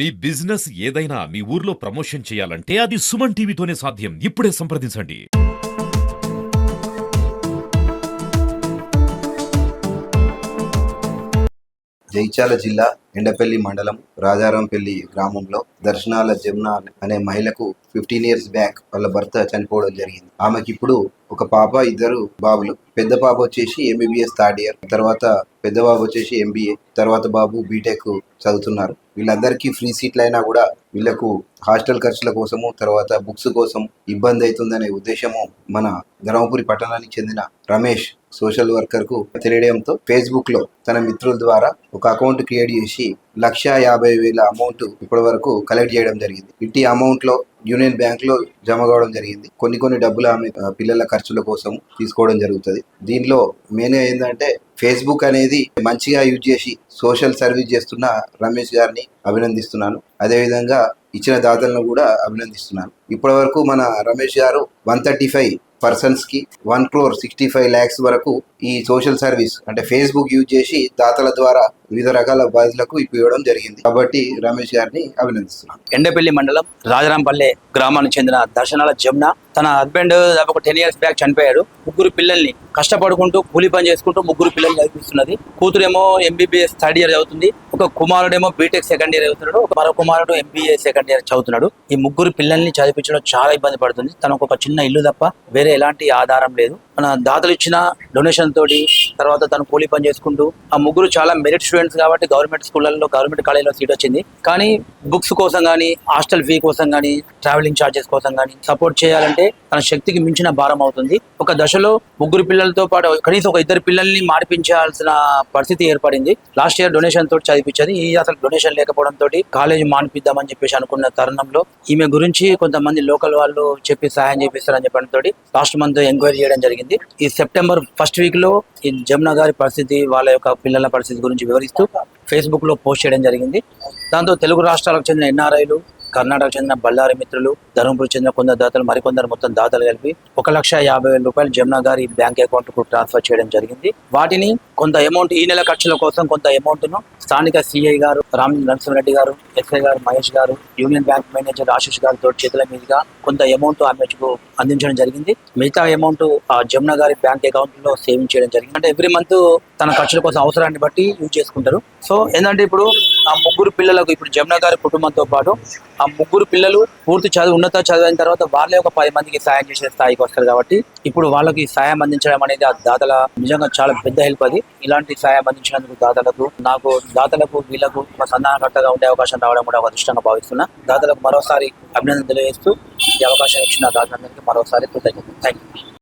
మీ business ఏదైనా మీ ఊర్లో promotion చేయాలంటే అది సుమన్ టీవీతోనే సాధ్యం. ఇప్పుడే సంప్రదించండి. జైచాల జిల్లా ఎండపల్లి మండలం రాజారాంపల్లి గ్రామంలో దర్శనాల జమున అనే మహిళకు ఫిఫ్టీన్ ఇయర్స్ బ్యాక్ వాళ్ళ భర్త చనిపోవడం జరిగింది. ఆమెకి ఇప్పుడు ఒక పాప ఇద్దరు బాబులు. పెద్ద పాప వచ్చేసి ఎంబీబీఎస్ థర్డ్ ఇయర్. తర్వాత పెద్ద బాబు వచ్చేసి ఎంబీఏ తర్వాత బాబు బీటెక్ చదువుతున్నారు. వీళ్ళందరికీ ఫ్రీ సీట్లు అయినా కూడా వీళ్ళకు హాస్టల్ ఖర్చుల కోసము తర్వాత బుక్స్ కోసం ఇబ్బంది అవుతుందనే ఉద్దేశము మన ధర్మపురి పట్టణానికి చెందిన రమేష్ సోషల్ వర్కర్కు తెలియడంతో ఫేస్బుక్లో తన మిత్రుల ద్వారా ఒక అకౌంట్ క్రియేట్ చేసి లక్ష యాభై వేల అమౌంట్ ఇప్పటి వరకు కలెక్ట్ చేయడం జరిగింది. ఇట్టి అమౌంట్లో యూనియన్ బ్యాంక్లో జమ కావడం జరిగింది. కొన్ని కొన్ని డబ్బులు ఆమె పిల్లల ఖర్చుల కోసం తీసుకోవడం జరుగుతుంది. దీనిలో మెయిన్ ఏంటంటే ఫేస్బుక్ అనేది మంచిగా యూజ్ చేసి సోషల్ సర్వీస్ చేస్తున్న రమేష్ గారిని అభినందిస్తున్నాను. అదేవిధంగా ఇచ్చిన దాతలను కూడా అభినందిస్తున్నాను. ఇప్పటి వరకు మన రమేష్ గారు వన్ థర్టీ ఫైవ్ పర్సన్స్కి one crore sixty five lakhs వరకు ఈ సోషల్ సర్వీస్ అంటే ఫేస్బుక్ యూజ్ చేసి దాతల ద్వారా వివిధ రకాల బాధితులకు ఇవ్వడం జరిగింది. కాబట్టి రమేష్ గారిని అభినందిస్తున్నాను. ఎండపల్లి మండలం రాజరాంపల్లె గ్రామానికి చెందిన దర్శనాల జమున తన హస్బెండ్ ఒక టెన్ ఇయర్స్ బ్యాక్ చనిపోయాడు. ముగ్గురు పిల్లల్ని కష్టపడుకుంటూ కూలి పని చేసుకుంటూ ముగ్గురు పిల్లల్ని చదివిస్తున్నది. కూతురేమో ఎంబీబీఎస్ థర్డ్ ఇయర్ చదువుతుంది. ఒక కుమారుడేమో బీటెక్ సెకండ్ ఇయర్ చదువుతున్నాడు. ఒక మరో కుమారుడు ఎంబీఏ సెకండ్ ఇయర్ చదువుతున్నాడు. ఈ ముగ్గురు పిల్లల్ని చదివించడం చాలా ఇబ్బంది పడుతుంది. తనకు ఒక చిన్న ఇల్లు తప్ప వేరే ఎలాంటి ఆధారం లేదు. మన దాతలు ఇచ్చిన డొనేషన్ తోటి తర్వాత తను కూలీ పని చేసుకుంటూ ఆ ముగ్గురు చాలా మెరిట్ స్టూడెంట్స్ కాబట్టి గవర్నమెంట్ స్కూళ్ళల్లో గవర్నమెంట్ కాలేజీలో సీట్ వచ్చింది. కానీ బుక్స్ కోసం కానీ హాస్టల్ ఫీ కోసం కానీ ట్రావెలింగ్ ఛార్జెస్ కోసం కానీ సపోర్ట్ చేయాలంటే తన శక్తికి మించిన భారం అవుతుంది. ఒక దశలో ముగ్గురు పిల్లలతో పాటు కనీసం ఒక ఇద్దరు పిల్లల్ని మార్పించాల్సిన పరిస్థితి ఏర్పడింది. లాస్ట్ ఇయర్ డొనేషన్ తోటి చదివించేది. ఈ అసలు డొనేషన్ లేకపోవడం తోటి కాలేజ్ మానిపిద్దామని చెప్పేసి అనుకున్న తరుణంలో ఈమె గురించి కొంతమంది లోకల్ వాళ్ళు చెప్పి సహాయం చేపిస్తారని చెప్పడం తోటి లాస్ట్ మంత్ ఎంక్వైరీ చేయడం జరిగింది. ఈ సెప్టెంబర్ ఫస్ట్ వీక్లో ఈ జమున గారి పరిస్థితి వాళ్ళ యొక్క పిల్లల పరిస్థితి గురించి వివరిస్తూ ఫేస్బుక్లో పోస్ట్ చేయడం జరిగింది. దాంతో తెలుగు రాష్ట్రాలకు చెందిన ఎన్ఆర్ఐలు కర్ణాటక చెందిన బళ్ళారి మిత్రులు ధర్మపురి చెందిన కొందరు దాతలు మరికొందరు మొత్తం దాతలు కలిపి ఒక లక్ష యాభై వేల రూపాయలు జమునా గారి బ్యాంక్ అకౌంట్కు ట్రాన్స్ఫర్ చేయడం జరిగింది. వాటిని కొంత అమౌంట్ ఈ నెల ఖర్చుల కోసం కొంత అమౌంట్ను స్థానిక సిఐ గారు రామ్ నరసింహరెడ్డి గారు ఎస్ఐ గారు మహేష్ గారు యూనియన్ బ్యాంక్ మేనేజర్ ఆశీష్ గారితో చేతుల మీదుగా కొంత అమౌంట్ ఆమెకు అందించడం జరిగింది. మిగతా అమౌంట్ ఆ జమున గారి బ్యాంక్ అకౌంట్లో సేవింగ్ చేయడం జరిగింది. అంటే ఎవ్రీ మంత్ తన ఖర్చుల కోసం అవసరాన్ని బట్టి యూజ్ చేసుకుంటారు. సో ఏంటంటే ఇప్పుడు ఆ ముగ్గురు పిల్లలకు ఇప్పుడు జమున గారి కుటుంబంతో పాటు ఆ ముగ్గురు పిల్లలు పూర్తి చదువు ఉన్నత చదివిన తర్వాత వాళ్ళే ఒక పది మందికి సాయం చేసే స్థాయికి వస్తారు కాబట్టి ఇప్పుడు వాళ్ళకి సాయం అందించడం అనేది ఆ దాతల నిజంగా చాలా పెద్ద హెల్ప్ అది. ఇలాంటి సాయం అందించినందుకు దాతలకు నాకు దాతలకు వీళ్ళకు సంధానకర్తగా ఉండే అవకాశం రావడం కూడా ఒక అదృష్టంగా భావిస్తున్నా. దాతలకు మరోసారి అభినందన తెలియజేస్తూ ఈ అవకాశం ఇచ్చిన దాతలందరికీ మరోసారి కృతజ్ఞత థ్యాంక్ యూ